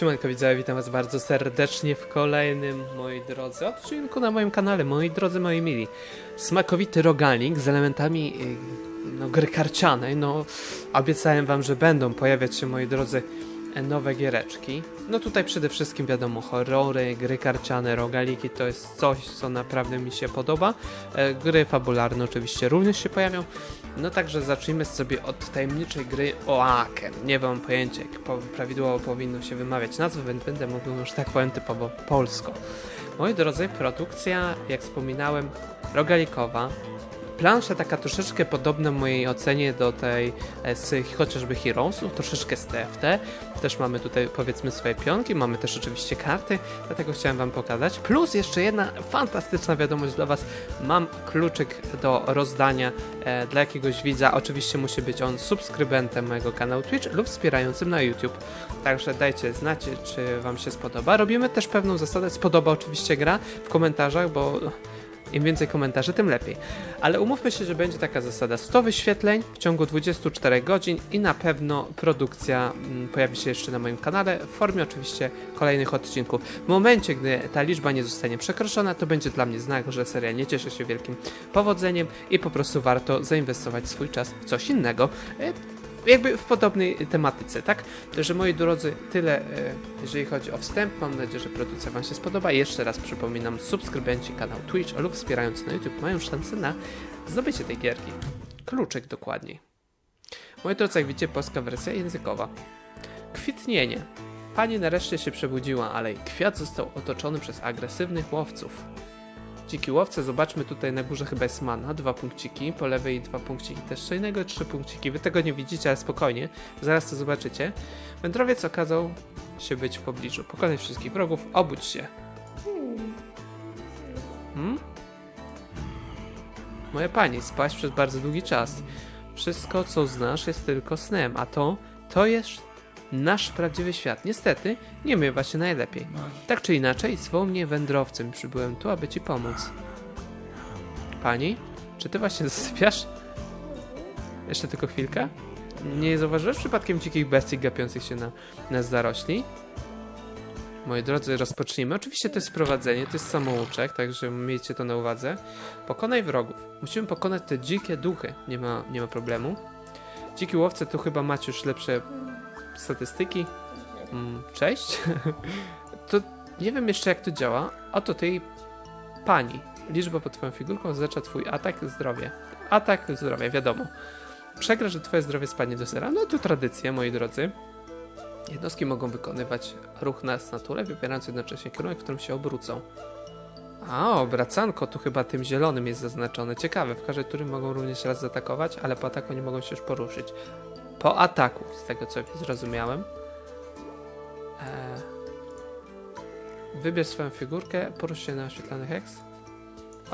Siemanko widzowie, witam was bardzo serdecznie w kolejnym, moi drodzy, odcinku na moim kanale, moi drodzy, moi mili. Smakowity rogalnik z elementami y, no, gry karcianej, no obiecałem wam, że będą pojawiać się, moi drodzy, nowe giereczki. No tutaj przede wszystkim wiadomo, horrory, gry karciane, rogaliki to jest coś, co naprawdę mi się podoba. E, Gry fabularne oczywiście również się pojawią. No także zacznijmy sobie od tajemniczej gry Oaken. Nie mam pojęcia, jak prawidłowo powinno się wymawiać nazwy, więc będę mówił już tak powiem typowo polsko. Moi drodzy, produkcja, jak wspominałem, rogalikowa. Plansza taka troszeczkę podobna w mojej ocenie do tej e, z chociażby Heroesów, troszeczkę z TFT. Też mamy tutaj powiedzmy swoje pionki, mamy też oczywiście karty, dlatego chciałem wam pokazać. Plus jeszcze jedna fantastyczna wiadomość dla was. Mam kluczyk do rozdania e, dla jakiegoś widza. Oczywiście musi być on subskrybentem mojego kanału Twitch lub wspierającym na YouTube. Także dajcie znać, czy wam się spodoba. Robimy też pewną zasadę, spodoba oczywiście gra w komentarzach, bo im więcej komentarzy, tym lepiej. Ale umówmy się, że będzie taka zasada 100 wyświetleń w ciągu 24 godzin i na pewno produkcja mm, pojawi się jeszcze na moim kanale w formie oczywiście kolejnych odcinków. W momencie, gdy ta liczba nie zostanie przekroczona, to będzie dla mnie znak, że seria nie cieszy się wielkim powodzeniem i po prostu warto zainwestować swój czas w coś innego. Jakby w podobnej tematyce, tak? Także moi drodzy, tyle e, jeżeli chodzi o wstęp. Mam nadzieję, że produkcja Wam się spodoba. Jeszcze raz przypominam, subskrybenci kanału Twitch lub wspierający na YouTube mają szansę na zdobycie tej gierki. Kluczyk dokładniej. Moi drodzy, jak widzicie, polska wersja językowa. Kwitnienie. Pani nareszcie się przebudziła, ale jej kwiat został otoczony przez agresywnych łowców. Dziki łowce, zobaczmy tutaj na górze chyba jest mana, dwa punkciki, po lewej dwa punkciki też co innego, trzy punkciki. Wy tego nie widzicie, ale spokojnie, zaraz to zobaczycie. Wędrowiec okazał się być w pobliżu. Pokonaj wszystkich wrogów, obudź się. Hmm? Moja pani, spałaś przez bardzo długi czas. Wszystko, co znasz, jest tylko snem, a to, to jest nasz prawdziwy świat. Niestety, nie miewa się najlepiej. Tak czy inaczej, zwoł mnie wędrowcem. Przybyłem tu, aby ci pomóc. Pani, czy ty właśnie zasypiasz? Jeszcze tylko chwilkę? Nie zauważyłeś przypadkiem dzikich bestii gapiących się na, na zarośli? Moi drodzy, rozpocznijmy. Oczywiście to jest sprowadzenie, to jest samouczek, także miejcie to na uwadze. Pokonaj wrogów. Musimy pokonać te dzikie duchy. Nie ma, nie ma problemu. Dziki łowcy tu chyba macie już lepsze statystyki. Mm, cześć. to nie wiem jeszcze jak to działa. Oto tej pani. Liczba pod twoją figurką oznacza twój atak, zdrowie. Atak, zdrowie, wiadomo. Przegra, że twoje zdrowie spadnie do zera. No to tradycja, moi drodzy. Jednostki mogą wykonywać ruch na naturę, wybierając jednocześnie kierunek, w którym się obrócą. A, obracanko tu chyba tym zielonym jest zaznaczone. Ciekawe, w każdej tury mogą również raz zaatakować, ale po ataku nie mogą się już poruszyć. Po ataku, z tego co zrozumiałem. Eee, wybierz swoją figurkę, porusz się na oświetlony heks.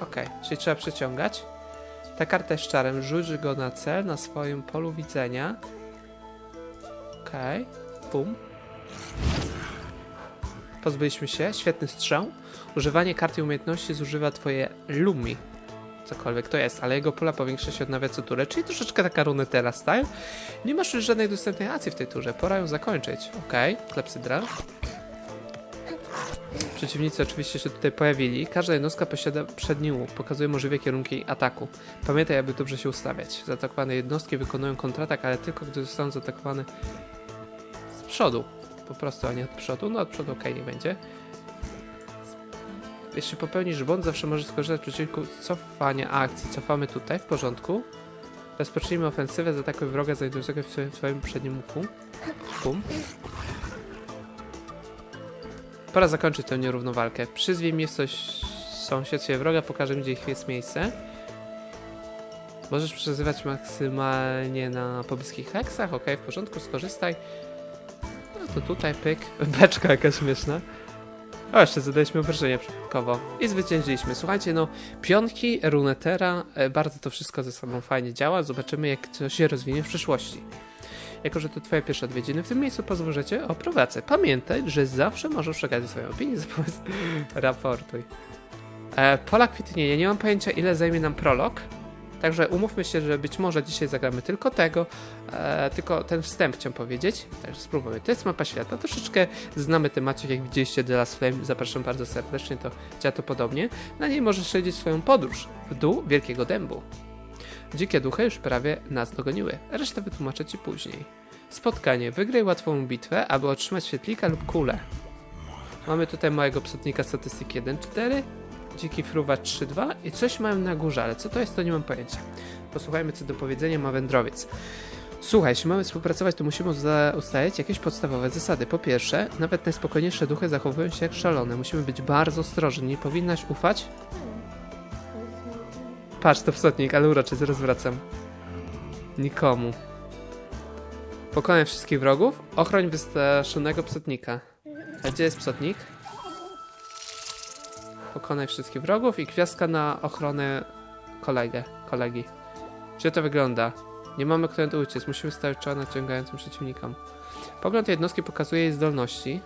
Okej, czyli trzeba przyciągać. Ta karta jest czarem, rzuć go na cel na swoim polu widzenia. Okej, bum. Pozbyliśmy się, świetny strzał. Używanie karty umiejętności zużywa twoje lumi. Cokolwiek to jest, ale jego pula powiększa się odnawia co turę, czyli troszeczkę taka runetera style. Nie masz już żadnej dostępnej akcji w tej turze, pora ją zakończyć. Okej, okay. klepsydra. Przeciwnicy oczywiście się tutaj pojawili. Każda jednostka posiada przedni łuk, pokazuje możliwe kierunki ataku. Pamiętaj, aby dobrze się ustawiać. Zaatakowane jednostki wykonują kontratak, ale tylko gdy zostaną zaatakowane z przodu. Po prostu, a nie od przodu. No od przodu ok, nie będzie. Jeśli popełnisz błąd, zawsze możesz skorzystać z przeciwniku cofania akcji. Cofamy tutaj, w porządku. Rozpocznijmy ofensywę, zaatakuj wroga znajdującego swoim, w swoim przednim łuku. Bum. Pora zakończyć tę nierówną walkę. Przyzwij mnie sąsiedztwie wroga, pokażę gdzie ich jest miejsce. Możesz przezywać maksymalnie na pobliskich heksach, ok, w porządku, skorzystaj. No to tutaj, pyk. Beczka jakaś śmieszna. O, jeszcze zadaliśmy obrażenia przypadkowo. I zwyciężyliśmy. Słuchajcie, no, pionki, runetera, e, bardzo to wszystko ze sobą fajnie działa. Zobaczymy, jak to się rozwinie w przyszłości. Jako, że to twoje pierwsze odwiedziny, w tym miejscu pozwól, że cię oprowadzę. Pamiętaj, że zawsze możesz przekazać swoją opinię raportuj. E, pola kwitnienia. Nie mam pojęcia, ile zajmie nam prolog. Także umówmy się, że być może dzisiaj zagramy tylko tego, e, tylko ten wstęp chciałem powiedzieć. Także spróbujmy. To jest mapa świata. Troszeczkę znamy temacie, jak widzieliście The Last Flame. Zapraszam bardzo serdecznie, to działa to podobnie. Na niej możesz śledzić swoją podróż w dół Wielkiego Dębu. Dzikie duchy już prawie nas dogoniły. Resztę wytłumaczę ci później. Spotkanie. Wygraj łatwą bitwę, aby otrzymać świetlika lub kulę. Mamy tutaj małego psotnika statystyki 1.4, dziki fruwa 3.2 i coś mają na górze, ale co to jest, to nie mam pojęcia. Posłuchajmy, co do powiedzenia ma wędrowiec. Słuchaj, jeśli mamy współpracować, to musimy ustalić jakieś podstawowe zasady. Po pierwsze, nawet najspokojniejsze duchy zachowują się jak szalone. Musimy być bardzo ostrożni. Nie powinnaś ufać? Patrz, to psotnik, ale uroczy, zaraz wracam. Nikomu. Pokonaj wszystkich wrogów. Ochroń wystraszonego psotnika. A gdzie jest psotnik? Pokonaj wszystkich wrogów i gwiazdka na ochronę kolegę, kolegi. Gdzie to wygląda? Nie mamy którędy uciec, musimy stawić czoła naciągającym przeciwnikom. Pogląd jednostki pokazuje jej zdolności.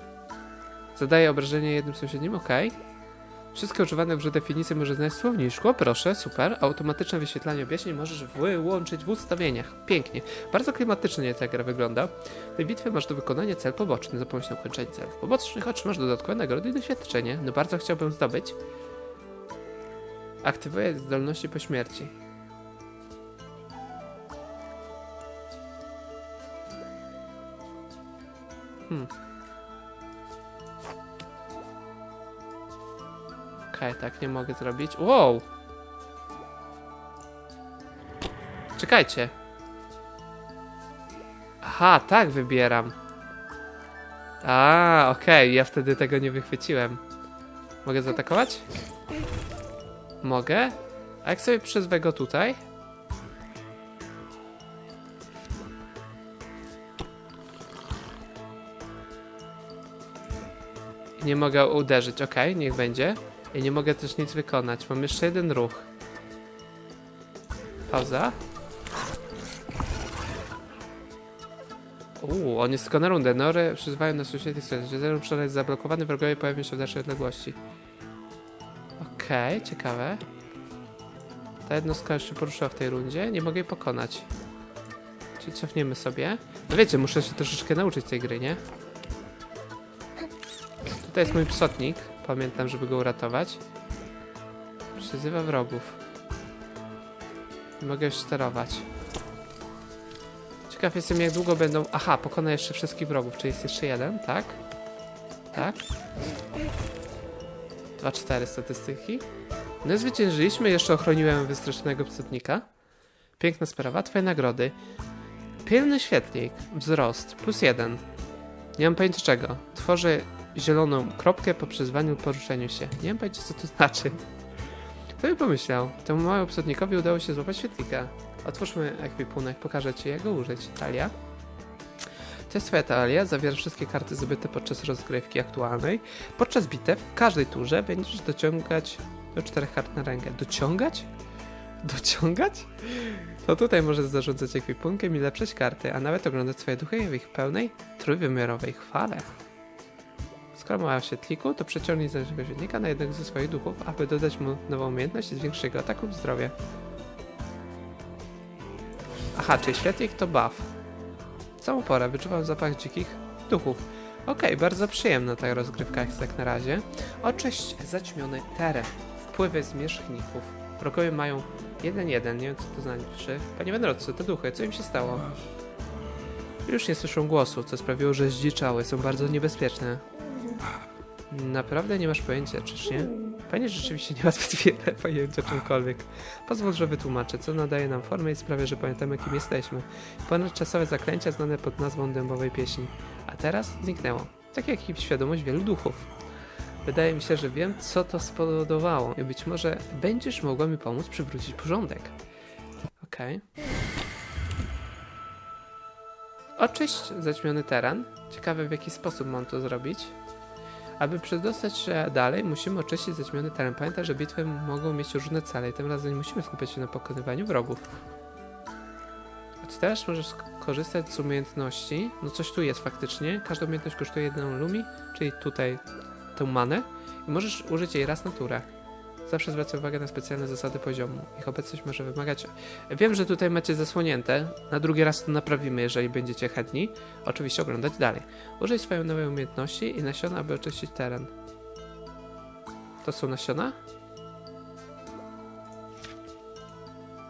Zadaje obrażenie jednym sąsiednim, ok. Wszystkie używane w grze definicje możesz znaleźć w słowniczku, proszę, super. Automatyczne wyświetlanie objaśnień możesz wyłączyć w ustawieniach. Pięknie. Bardzo klimatycznie ta gra wygląda. W tej bitwie masz do wykonania cel poboczny. Za pomocą ukończenia celów pobocznych otrzymasz dodatkowe nagrody i doświadczenie. No bardzo chciałbym zdobyć. Aktywuje zdolności po śmierci. Hmm. Okej, tak nie mogę zrobić. Wow! Czekajcie. Aha, tak wybieram. A, okej, ja wtedy tego nie wychwyciłem. Mogę zaatakować? Mogę? A jak sobie przyzwę go tutaj? Nie mogę uderzyć, okej, niech będzie. I nie mogę też nic wykonać. Mam jeszcze jeden ruch. Pauza. Uuu, on jest tylko na rundę. Nory przyzywają na sąsiednich stronach. Jeżeli zero przelew jest zablokowany, wrogowie pojawią się w dalszej odległości. Okej, ciekawe. Ta jednostka już się poruszyła w tej rundzie. Nie mogę jej pokonać. Czyli cofniemy sobie. No wiecie, muszę się troszeczkę nauczyć tej gry, nie? Tutaj jest mój psotnik. Pamiętam, żeby go uratować. Przyzywa wrogów. Nie mogę już sterować. Ciekaw jestem, jak długo będą... Aha, pokona jeszcze wszystkich wrogów. Czy jest jeszcze jeden? Tak? Tak? 2-4 statystyki. No i zwyciężyliśmy. Jeszcze ochroniłem wystraszonego psotnika. Piękna sprawa. Twoje nagrody. Pielny świetlik. Wzrost. Plus jeden. Nie mam pojęcia czego. Tworzy zieloną kropkę po przyzwaniu poruszeniu się. Nie pojęcia co to znaczy. Kto by pomyślał? Temu małemu psotnikowi udało się złapać świetlika. Otwórzmy ekwipunek, pokażę ci jak go użyć. Talia. To jest twoja talia, zawiera wszystkie karty zdobyte podczas rozgrywki aktualnej. Podczas bitew w każdej turze będziesz dociągać do czterech kart na rękę. Dociągać? Dociągać? To tutaj możesz zarządzać ekwipunkiem i lepszać karty, a nawet oglądać swoje duchy w ich pełnej, trójwymiarowej chwale. Skoro ma świetliku, to przeciągnij zależnego świetnika na jednego ze swoich duchów, aby dodać mu nową umiejętność i zwiększyć jego atak lub zdrowie. Aha, czyli świetlik to buff. Całą porę wyczuwam zapach dzikich duchów. Okej, bardzo przyjemna ta rozgrywka jak tak na razie. Oczyść zaćmiony teren. Wpływy zmierzchników. Wrogowie mają 1-1, nie wiem co to znaczy. Panie wędrowcy, te duchy, co im się stało? Już nie słyszą głosu, co sprawiło, że zdziczały, są bardzo niebezpieczne. Naprawdę nie masz pojęcia, czyż nie? Panie rzeczywiście nie ma zbyt wiele pojęcia czymkolwiek. Pozwól, że wytłumaczę, co nadaje nam formę i sprawia, że pamiętamy, kim jesteśmy. Ponadczasowe zaklęcia znane pod nazwą dębowej pieśni. A teraz zniknęło. Tak jak i świadomość wielu duchów. Wydaje mi się, że wiem, co to spowodowało i być może będziesz mogła mi pomóc przywrócić porządek. Okej. Oczyść zaćmiony teren. Ciekawe, w jaki sposób mam to zrobić. Aby przedostać się dalej, musimy oczyścić zaćmiony teren. Pamiętaj, że bitwy mogą mieć różne cele i tym razem nie musimy skupiać się na pokonywaniu wrogów. Od teraz możesz korzystać z umiejętności. No coś tu jest faktycznie. Każda umiejętność kosztuje jedną lumi, czyli tutaj tę manę. I możesz użyć jej raz na turę. Zawsze zwracam uwagę na specjalne zasady poziomu. Ich obecność może wymagać. Wiem, że tutaj macie zasłonięte. Na drugi raz to naprawimy, jeżeli będziecie chętni. Oczywiście oglądać dalej. Użyj swojej nowej umiejętności i nasiona, aby oczyścić teren. To są nasiona?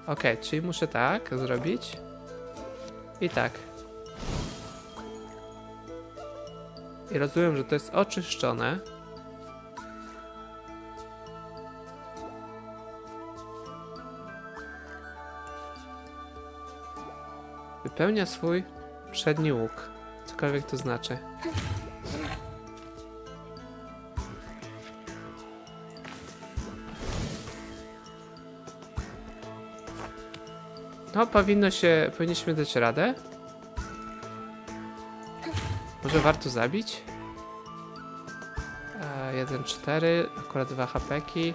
Okej, czyli muszę tak zrobić. I tak. I rozumiem, że to jest oczyszczone. Wypełnia swój przedni łuk. Cokolwiek to znaczy. No, powinno się, powinniśmy dać radę. Może warto zabić? E, 1, 4, akurat 2 hapeki.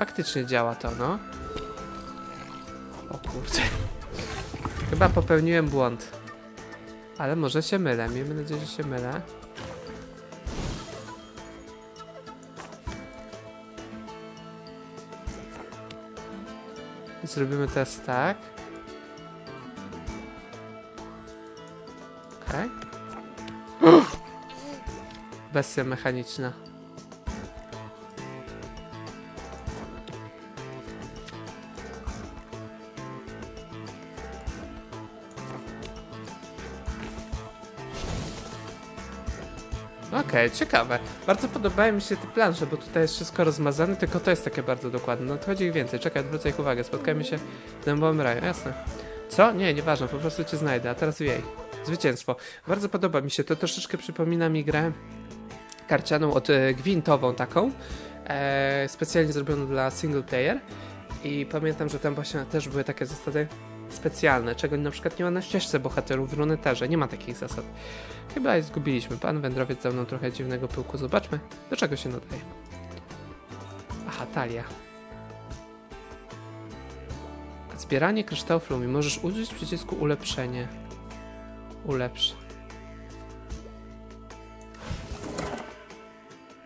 Faktycznie działa to, no. O kurde. Chyba popełniłem błąd. Ale może się mylę. Miejmy nadzieję, że się mylę. Zrobimy teraz tak. Okej. Bestia mechaniczna. Okej, ciekawe. Bardzo podobają mi się te plansze, bo tutaj jest wszystko rozmazane, tylko to jest takie bardzo dokładne. Nadchodzi ich więcej. Czekaj, odwrócę ich uwagę. Spotkajmy się w dębowym raju. Jasne. Co? Nie, nieważne, po prostu cię znajdę. A teraz wiej. Zwycięstwo. Bardzo podoba mi się. To troszeczkę przypomina mi grę karcianą od e, gwintową taką. E, specjalnie zrobioną dla single player. I pamiętam, że tam właśnie też były takie zasady specjalne, czego na przykład nie ma na ścieżce bohaterów w Runeterze. Nie ma takich zasad. Chyba zgubiliśmy. Pan wędrowiec dał nam trochę dziwnego pyłku. Zobaczmy, do czego się nadaje. Aha, talia. Zbieranie kryształów lumi. Możesz użyć przycisku ulepszenie. Ulepsz.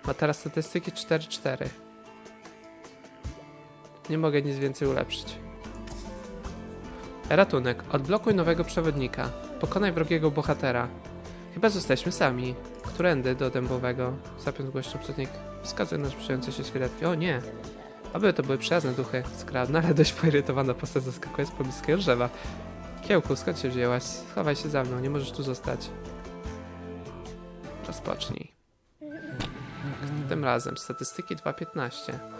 Ma teraz statystyki 4-4. Nie mogę nic więcej ulepszyć. Ratunek. Odblokuj nowego przewodnika. Pokonaj wrogiego bohatera. Chyba zostaliśmy sami. Którędy do dębowego? Zapiąc głośno przeciwnik. Wskazuje na zbliżające się świetliki. O nie! Aby to były przyjazne duchy. Skradna, ale dość poirytowana postać zaskakuje z pobliskiego drzewa. Kiełku, skąd się wzięłaś? Schowaj się za mną, nie możesz tu zostać. Rozpocznij. Tym razem statystyki 2.15.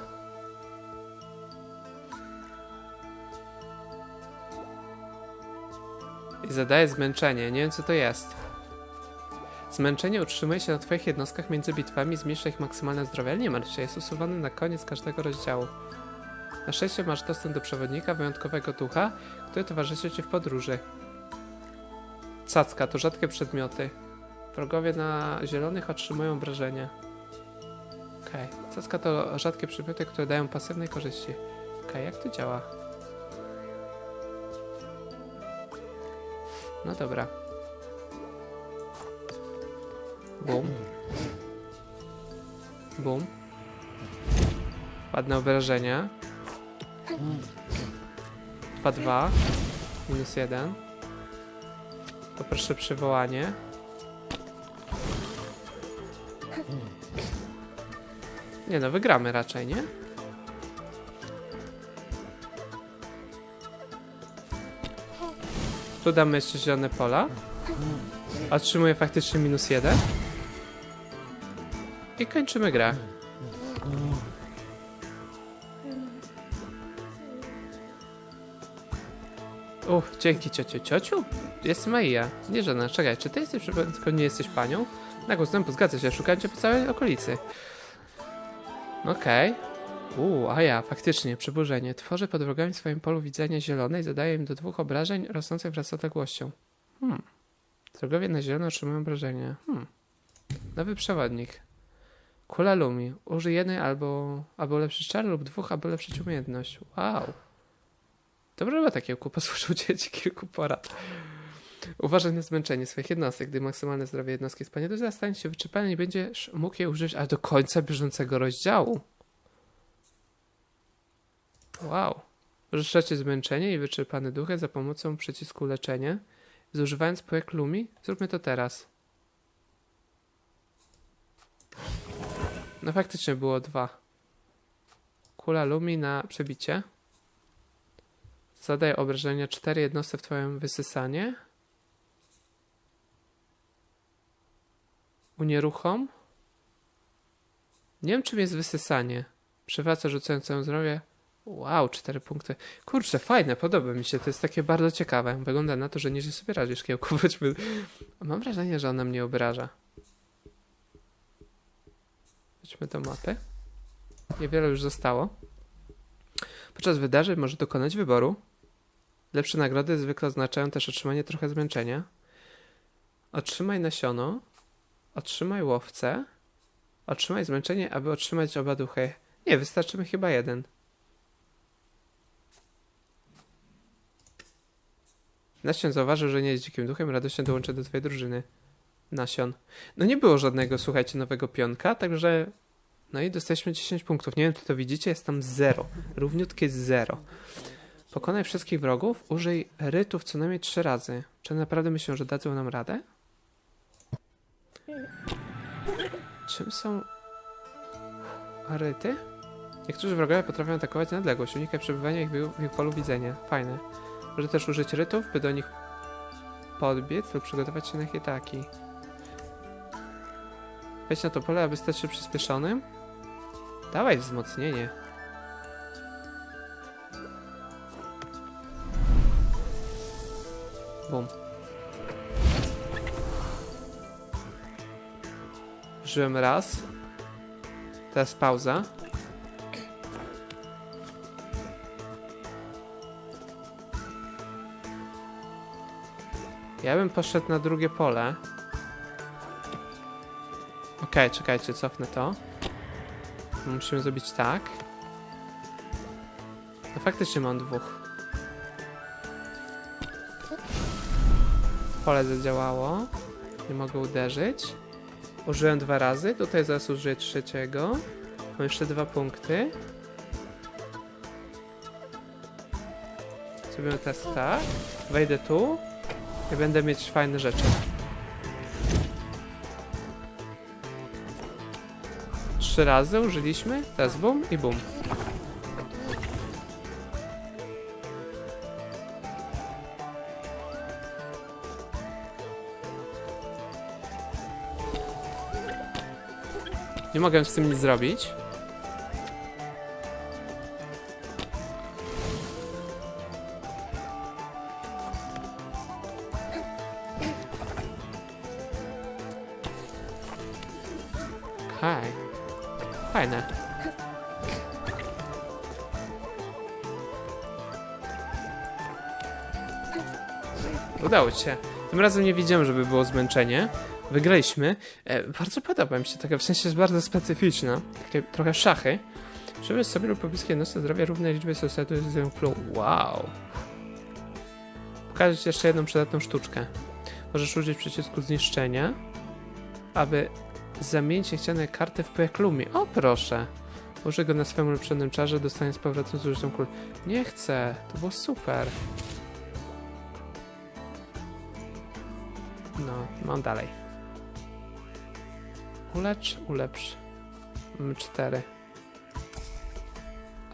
I zadaje zmęczenie. Nie wiem co to jest. Zmęczenie utrzymuje się na Twoich jednostkach między bitwami, zmniejsza ich maksymalne zdrowie, ale nie martw się, jest usuwany na koniec każdego rozdziału. Na szczęście masz dostęp do przewodnika, wyjątkowego ducha, który towarzyszy Ci w podróży. Cacka to rzadkie przedmioty. Wrogowie na zielonych otrzymują obrażenia. Okej. Cacka to rzadkie przedmioty, które dają pasywne korzyści. Okej, jak to działa? No dobra. Bum. Bum. Ładne obrażenia. 2-2. Minus 1. Poproszę przywołanie. Nie no, wygramy raczej, nie? Tu damy jeszcze zielone pola. Otrzymuję faktycznie minus jeden. I kończymy grę. Uff, dzięki ciociu. Ciociu? Jest Maja. Nie żona. Czekaj, czy ty jesteś przypadkiem nie jesteś panią? Na głos zgadza się. Szukałem cię po całej okolicy. Okej. Uuu, a ja, faktycznie, przyburzenie. Tworzy pod wrogami swoim polu widzenia zielone i zadaje im do dwóch obrażeń rosnących wraz z odległością. Hmm. Wrogowie na zielono otrzymują obrażenia. Hmm. Nowy przewodnik. Kula Lumi. Użyj jednej albo, albo ulepszyć czar lub dwóch, aby ulepszyć umiejętność. Wow. Dobra robota, Kiełku. Posłużył cię ci kilku porad. Uważaj na zmęczenie swoich jednostek. Gdy maksymalne zdrowie jednostki spadnie do zera, stanie się wyczerpane i będziesz mógł je użyć aż do końca bieżącego rozdziału. Wow. Leczyć zmęczenie i wyczerpane duchy za pomocą przycisku leczenie. Zużywając pojek Lumi? Zróbmy to teraz. No faktycznie było dwa. Kula Lumi na przebicie. Zadaje obrażenia 4 jednostki w twoim wysysanie. Unieruchom. Nie wiem, czym jest wysysanie. Przywraca rzucającą zdrowie. Wow, 4 punkty. Kurczę, fajne, podoba mi się. To jest takie bardzo ciekawe. Wygląda na to, że nieźle sobie radzisz, Kiełku. Wróćmy. Mam wrażenie, że ona mnie obraża. Wróćmy do mapy. Niewiele już zostało. Podczas wydarzeń może dokonać wyboru. Lepsze nagrody zwykle oznaczają też otrzymanie trochę zmęczenia. Otrzymaj nasiono. Otrzymaj łowcę. Otrzymaj zmęczenie, aby otrzymać oba duchy. Nie, wystarczy mi chyba jeden. Nasion zauważył, że nie jest dzikim duchem, radośnie dołączy do twojej drużyny. Nasion. No nie było żadnego, słuchajcie, nowego pionka, także... No i dostaliśmy 10 punktów. Nie wiem, czy to widzicie, jest tam 0. Równiutkie 0. Pokonaj wszystkich wrogów, użyj rytów co najmniej 3 razy. Czy naprawdę myślą, że dadzą nam radę? Czym są ryty? Niektórzy wrogowie potrafią atakować na odległość, unikaj przebywania ich w ich polu widzenia. Fajne. Może też użyć rytów, by do nich podbiec lub przygotować się na ich ataki. Wejdź na to pole, aby stać się przyspieszonym. Dawaj wzmocnienie. Bum. Użyłem raz. Teraz pauza. Ja bym poszedł na drugie pole. Okej, czekajcie, cofnę to. Musimy zrobić tak. No faktycznie mam dwóch. Pole zadziałało. Nie mogę uderzyć. Użyłem dwa razy, tutaj zaraz użyję trzeciego. Mam jeszcze dwa punkty. Zrobimy teraz tak. Wejdę tu i będę mieć fajne rzeczy. Trzy razy użyliśmy, teraz bum i bum. Nie mogę z tym nic zrobić. Się. Tym razem nie widziałem, żeby było zmęczenie. Wygraliśmy. E, bardzo podoba mi się taka, w sensie jest bardzo specyficzna. Takie trochę szachy. Przywieź sobie lub pobliskie jednostce zdrowia równej liczby socjatu z plum. Wow. Pokażę ci jeszcze jedną przydatną sztuczkę. Możesz użyć przycisku zniszczenia, aby zamienić niechciane karty w peklumi. O proszę. Użyj go na swoim ulepszonym czarze, dostanie z powrotem z użyciem kul. Nie chcę, to było super. No, mam dalej. Ulecz, ulepsz. Mamy cztery.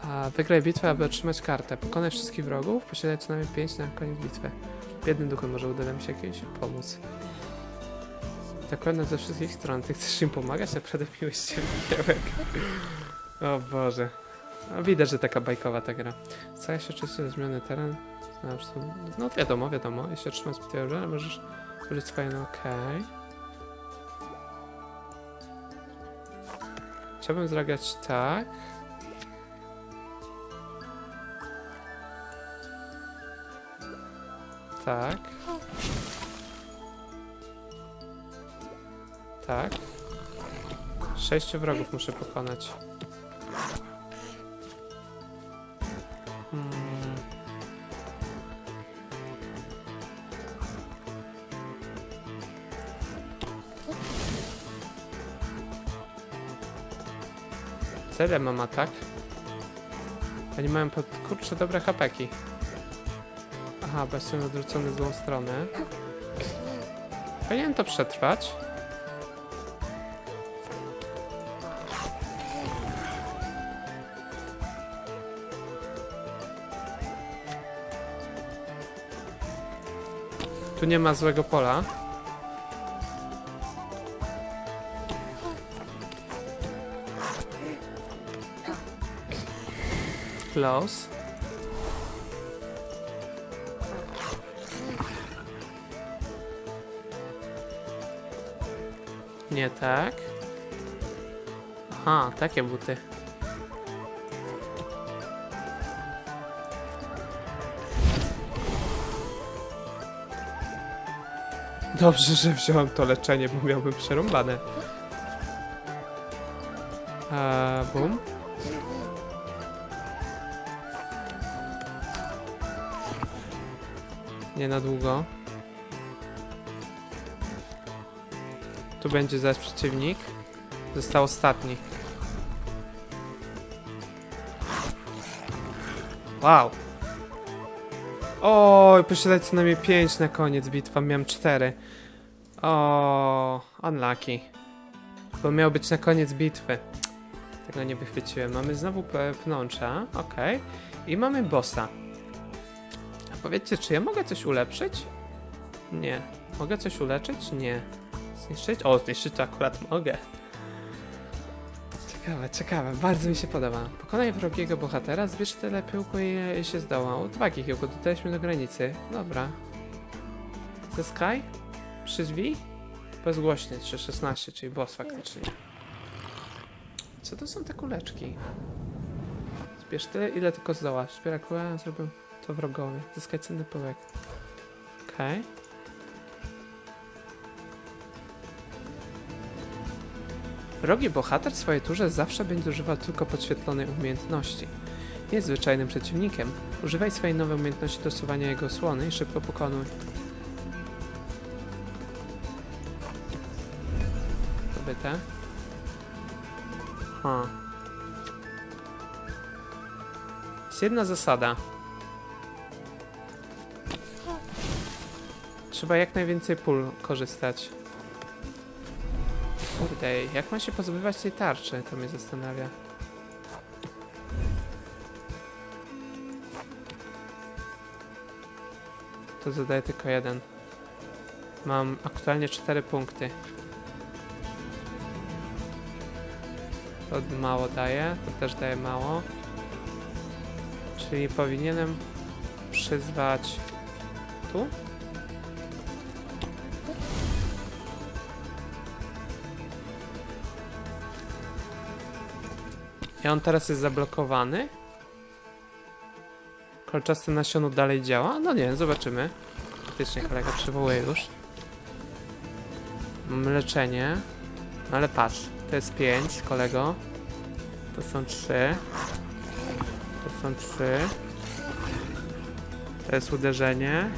A wygraj bitwę, aby otrzymać kartę. Pokonaj wszystkich wrogów, posiadaj co najmniej 5 na koniec bitwy. Biednym duchem może uda nam się jakimś pomóc. Zakładam ze wszystkich stron. Ty chcesz im pomagać? Naprawdę miłeś się Mikołek. O Boże. No, widać, że taka bajkowa ta gra. Staje się oczywiście zmieniony teren. Znasz, to- no wiadomo, wiadomo. Jeśli otrzymasz zbyt możesz użyć swoje, no okej. Chciałbym zagrać tak. Tak. Tak. Sześciu wrogów muszę pokonać. Ile mam atak? Oni mają pod... kurczę dobre hapeki. Aha, bo jestem odwrócony w złą stronę. Powinienem to przetrwać. Tu nie ma złego pola. Close. Nie tak. Aha, takie buty. Dobrze, że wziąłem to leczenie, bo miałbym przerąbane. A, bum. Nie na długo. Tu będzie zaś przeciwnik. Został ostatni. Wow. Oj, posiadać co najmniej 5 na koniec bitwa, miałem 4. O, unlucky. Bo miał być na koniec bitwy. Tego nie wychwyciłem. Mamy znowu pnącza, okej. I mamy bossa. Powiedzcie, czy ja mogę coś ulepszyć? Nie. Mogę coś uleczyć? Nie. Zniszczyć? O, zniszczyć to akurat mogę. Ciekawe, ciekawe. Bardzo mi się podoba. Pokonaj wrogiego bohatera, zbierz tyle pyłku, ile się zdoła. Odwagi, kiełku, dotarliśmy do granicy. Dobra. Ze Sky? Przyzwij? Bezgłośnie, 316, czyli boss faktycznie. Co to są te kuleczki? Zbierz tyle, ile tylko zdołasz. Zbiera kule, zrobię wrogowie. Zyskaj cenny pyłek. Okej. Wrogi bohater w swojej turze zawsze będzie używał tylko podświetlonej umiejętności. Nie jest zwyczajnym przeciwnikiem. Używaj swojej nowej umiejętności do suwania jego słony i szybko pokonuj. Kobietę. Ha. Jest jedna zasada. Trzeba jak najwięcej pól korzystać. Kurde, jak ma się pozbywać tej tarczy? To mnie zastanawia. To zadaję tylko jeden. Mam aktualnie 4 punkty. To mało daje, to też daje mało. Czyli powinienem przyzwać tu? I on teraz jest zablokowany? Kolczaste nasiono dalej działa? No nie, zobaczymy. Faktycznie kolega przywołuje już. Mamy leczenie. No ale patrz, to jest 5, kolego. To są 3. To są 3. To jest uderzenie.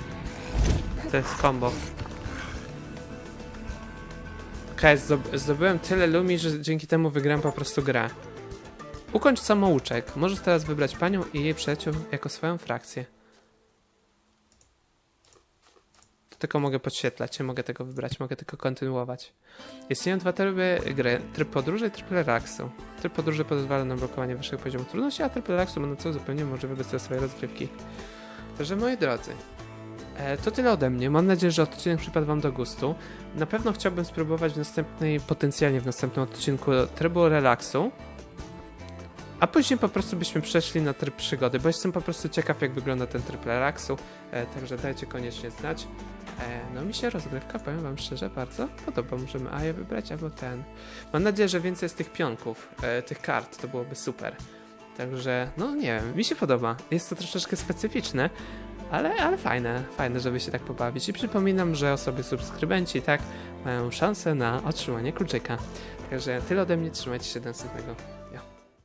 To jest combo. Okej, zdob- zdobyłem tyle lumi, że dzięki temu wygram po prostu grę. Ukończ samouczek. Możesz teraz wybrać panią i jej przyjaciół jako swoją frakcję. To tylko mogę podświetlać, nie mogę tego wybrać, mogę tylko kontynuować. Istnieją dwa tryby gry, tryb podróży i tryb relaksu. Tryb podróży pozwala na blokowanie wyższego poziomu trudności, a tryb relaksu ma na celu zupełnie możliwe bez swojej rozgrywki. Także moi drodzy, e, to tyle ode mnie. Mam nadzieję, że odcinek przypadł wam do gustu. Na pewno chciałbym spróbować w następnej, potencjalnie w następnym odcinku trybu relaksu. A później po prostu byśmy przeszli na tryb przygody, bo jestem po prostu ciekaw, jak wygląda ten tryb relaksu. E, także dajcie koniecznie znać. E, no mi się rozgrywka, powiem wam szczerze, bardzo podoba. Możemy A je wybrać, albo ten. Mam nadzieję, że więcej z tych pionków, e, tych kart, to byłoby super. Także, no nie wiem, mi się podoba. Jest to troszeczkę specyficzne, ale, ale fajne, fajne, żeby się tak pobawić. I przypominam, że osoby subskrybenci, tak, mają szansę na otrzymanie kluczyka. Także tyle ode mnie, trzymajcie się następnego.